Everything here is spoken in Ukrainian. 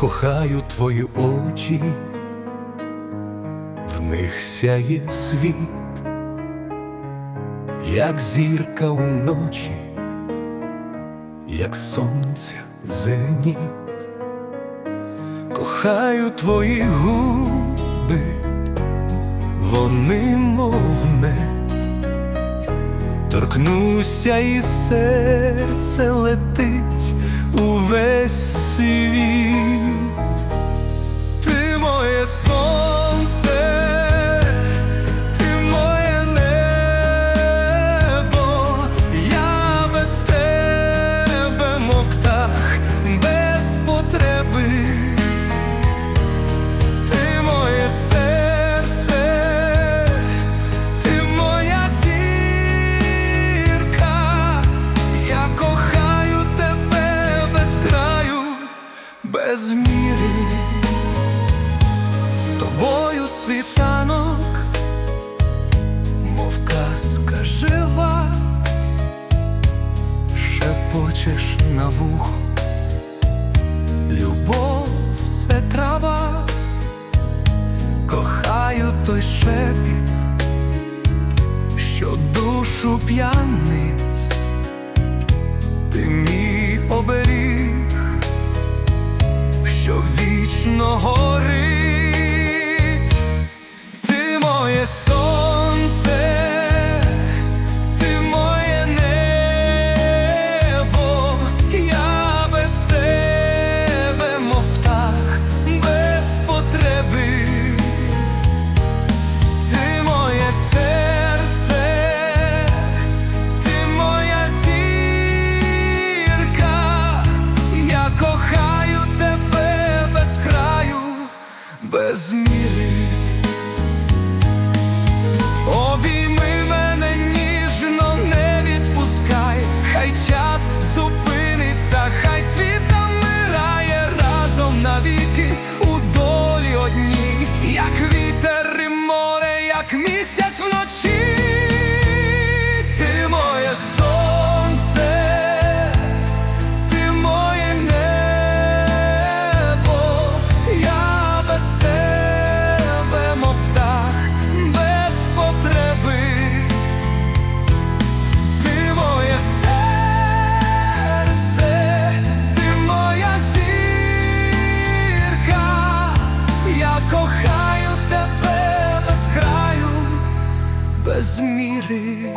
кохаю твої очі, в них сяє світ, як зірка уночі, як сонця зеніт. Кохаю твої губи, вони мов мед, торкнуся і серце летить увесь світ. Без міри, з тобою світанок, мов казка жива, шепочеш на вухо, любов це трава. Кохаю той шепіт, що душу п'янить, ти мій оберіг, вічно горить, без міри. Обійми мене ніжно, не відпускай, хай час зупиниться, хай світ замирає разом навіки без міри.